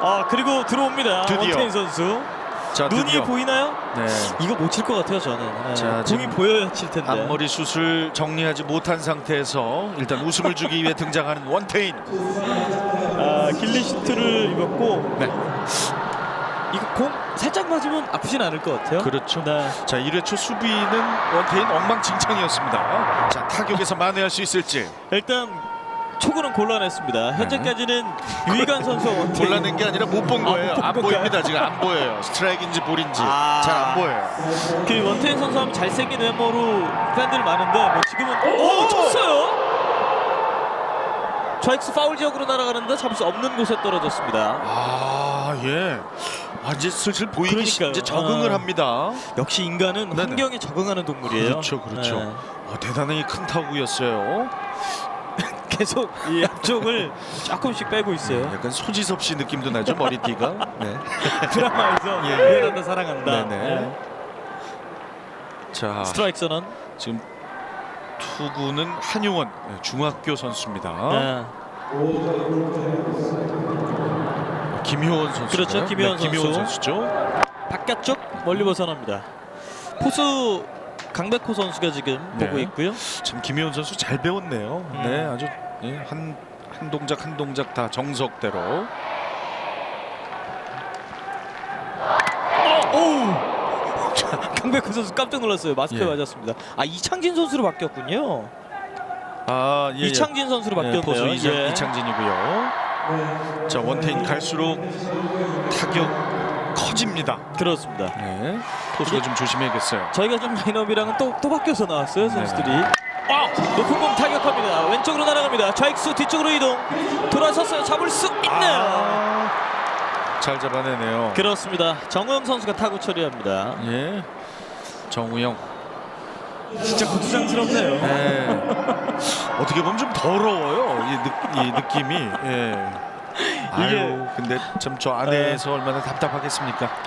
아 그리고 들어옵니다. 드디어. 원태인 선수. 자, 눈이 드디어. 보이나요? 네. 이거 못 칠 것 같아요 저는. 네. 자, 공이 지금 보여야 칠 텐데. 앞머리 숱을 정리하지 못한 상태에서 일단 웃음을 주기 위해 등장하는 원태인. 아, 길리슈트를 입었고 네. 이거 공 살짝 맞으면 아프진 않을 것 같아요. 그렇죠. 네. 자, 1회 초 수비는 원태인 엉망진창이었습니다. 자, 타격에서 만회할 수 있을지. 일단 초구는 곤란했습니다. 현재까지는 유희관 네. 골라낸 게 아니라 못본 아, 거예요. 못본 안? 보입니다. 지금 안 보여요. 스트라이크인지 볼인지 아. 잘 안 보여요. 그 원태인 선수 하면 잘생긴 외모로 팬들 많은데 뭐 지금은 오 쳤어요. 좌익수 파울 지역으로 날아가는데 잡을 수 없는 곳에 떨어졌습니다. 아, 예. 아, 이제 슬슬 보이기 시, 그러니까요. 이제 적응을 아. 합니다. 역시 인간은 네네. 환경에 적응하는 동물이에요. 그렇죠, 그렇죠. 네. 어, 대단히 큰 타구였어요. 계속 이 앞쪽을 조금씩 빼고 있어요. 약간 소지섭 씨 느낌도 나죠 머리띠가. 네. 드라마에서 예. 미안하다 사랑한다. 네네. 네. 자, 스트라이크 선언. 지금 투구는 한용원 네, 중학교 선수입니다. 네. 김효원 선수. 그렇죠, 김효원 김효원 선수. 선수 죠. 바깥쪽 멀리 벗어납니다. 포수 강백호 선수가 지금 네. 보고 있고요. 참 김효원 선수 잘 배웠네요. 음. 네, 아주 예, 한, 한 동작 한 동작 다 정석대로. 강백호 선수 깜짝 놀랐어요. 마스크에 예. 맞았습니다. 아 이창진 선수로 바뀌었군요. 아, 예, 예. 이창진 선수로 네, 바뀌었네요. 포수 이창, 예. 이창진이고요. 자 원태인 갈수록 타격 커집니다. 그렇습니다. 네, 포수가 좀 조심해야겠어요. 저희가 좀 라인업이랑은 또, 또 바뀌어서 나왔어요 선수들이. 네. 아, 높은 공 타격합니다. 왼쪽으로 날아갑니다. 좌익수 뒤쪽으로 이동. 돌아섰어요. 잡을 수 있네요. 아, 잘 잡아내네요. 그렇습니다. 정우영 선수가 타구 처리합니다. 예, 정우영. 진짜 고추장스럽네요. 네. 어떻게 보면 좀 더러워요. 이, 느, 이 느낌이. 예. 아유, 근데 참 저 안에서 얼마나 답답하겠습니까?